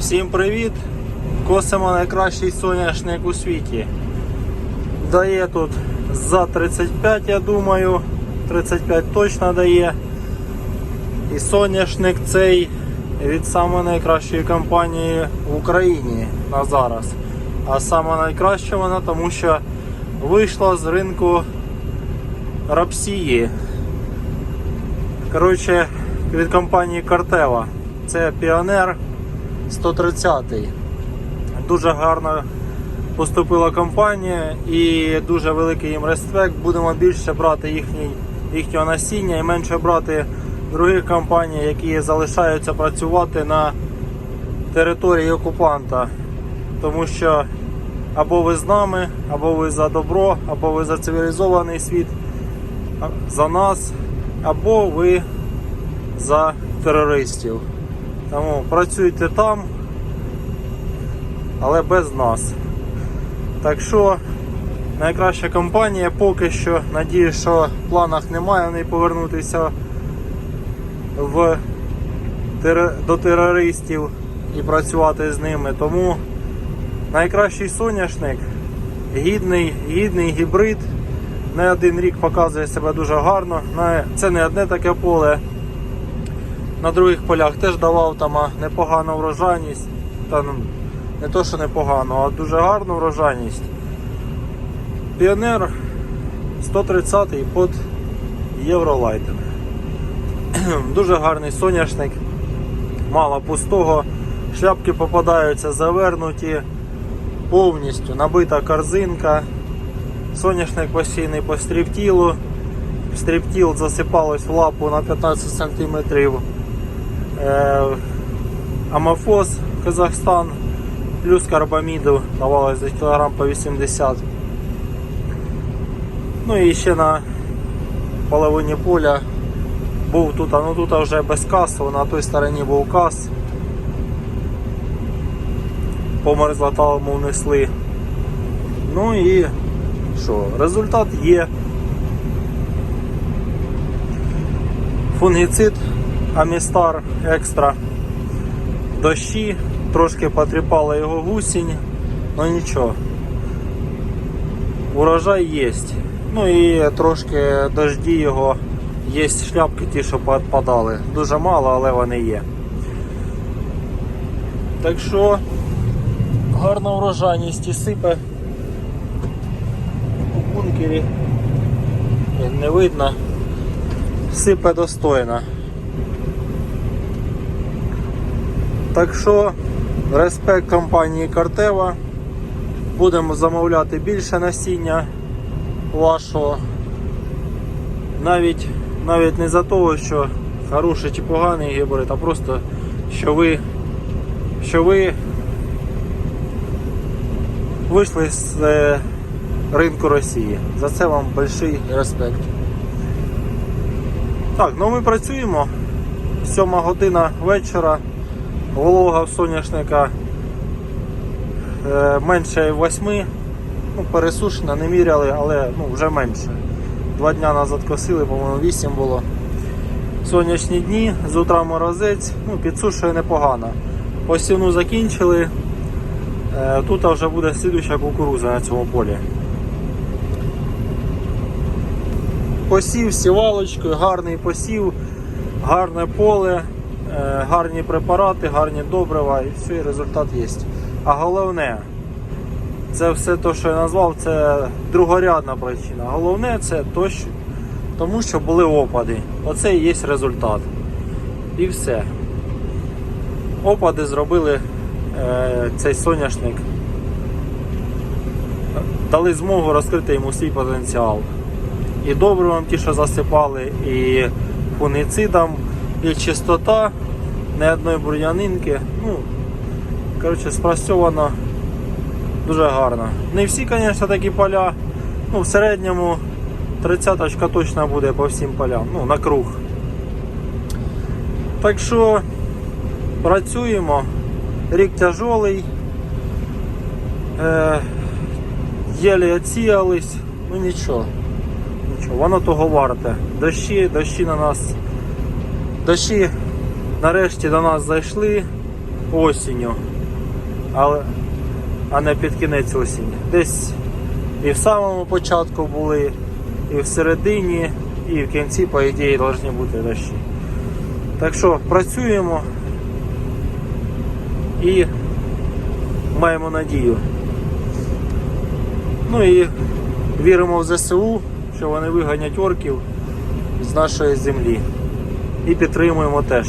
Всім привіт! Косимо найкращий соняшник у світі. Дає тут за 35, я думаю. 35 точно дає. І соняшник цей від самої найкращої компанії в Україні на зараз. А саме найкраща вона, тому що вийшла з ринку рапсії. Коротше, від компанії Картева. Це Піонер 130. Дуже гарно поступила компанія і дуже великий їм респект. Будемо більше брати їхній, їхнього насіння і менше брати других компаній, які залишаються працювати на території окупанта. Тому що або ви з нами, або ви за добро, або ви за цивілізований світ, за нас, або ви за терористів. Тому працюйте там, але без нас. Так що найкраща компанія поки що, надіюсь, що в планах немає в неї повернутися в, до терористів і працювати з ними. Тому найкращий соняшник, гідний, гідний гібрид. Не один рік показує себе дуже гарно. Це не одне таке поле. На других полях теж давав там непогану врожайність. Та ну, не то, що непогану, а дуже гарну врожайність. Піонер 130 під Євролайтинг. Дуже гарний соняшник, мало пустого, шляпки попадаються завернуті, повністю набита корзинка, соняшник постійний по стріптілу, стріптіл засипалось в лапу на 15 см. Е, Амофос Казахстан, плюс карбаміду давалось за кілограм по 80. Ну і ще на половині поля був тут, ну тут вже без касу, на той стороні був кас. Померзла талому внесли. Ну і що, результат є. Фунгіцид Амістар Екстра. Дощі, трошки потріпала його гусінь, ну нічого. Урожай є. Ну і трошки дожді його є шляпки ті, що підпадали. Дуже мало, але вони є. Так що гарна урожайність і сипе у бункері. Не видно. Сипе достойно. Так що респект компанії Картева. Будемо замовляти більше насіння вашого. Навіть, навіть не за того, що хороший чи поганий гібрид, а просто що ви, що ви вийшли з е, ринку Росії. За це вам больший респект. Так, ну ми працюємо. Сьома година вечора. Волога соняшника е, менше 8. Ну, пересушена, не міряли, але ну, вже менше. Два дня назад косили, по-моєму, 8 було. Сонячні дні, з утра морозець, ну, підсушує непогано. Посівну закінчили. Е, Тут вже буде слідуща кукуруза на цьому полі. Посів сівалочкою, гарний посів, гарне поле, гарні препарати, гарні добрива і все, і результат є. А головне, це все те, що я назвав, це другорядна причина. Головне це то, що, тому що були опади. Оце і є результат. І все. Опади зробили е, цей соняшник. Дали змогу розкрити йому свій потенціал. І добривом ті, що засипали, і фунгіцидом, і чистота, не одної бур'янинки. Ну, коротше, спрацьовано дуже гарно. Не всі, звісно, такі поля. Ну, в середньому 30 точно буде по всім полям, ну, на круг. Так що працюємо. Рік тяжолий. Е, єлі оціялись, ну нічого. Нічого, воно того варте. Дощі, дощі на нас. Дощі нарешті до нас зайшли. осінню, але, а не під кінець осені. Десь і в самому початку були, і в середині, і в кінці, по ідеї, повинні бути дощі. Так що працюємо і маємо надію. Ну і віримо в ЗСУ, що вони виганять орків з нашої землі. І підтримуємо теж.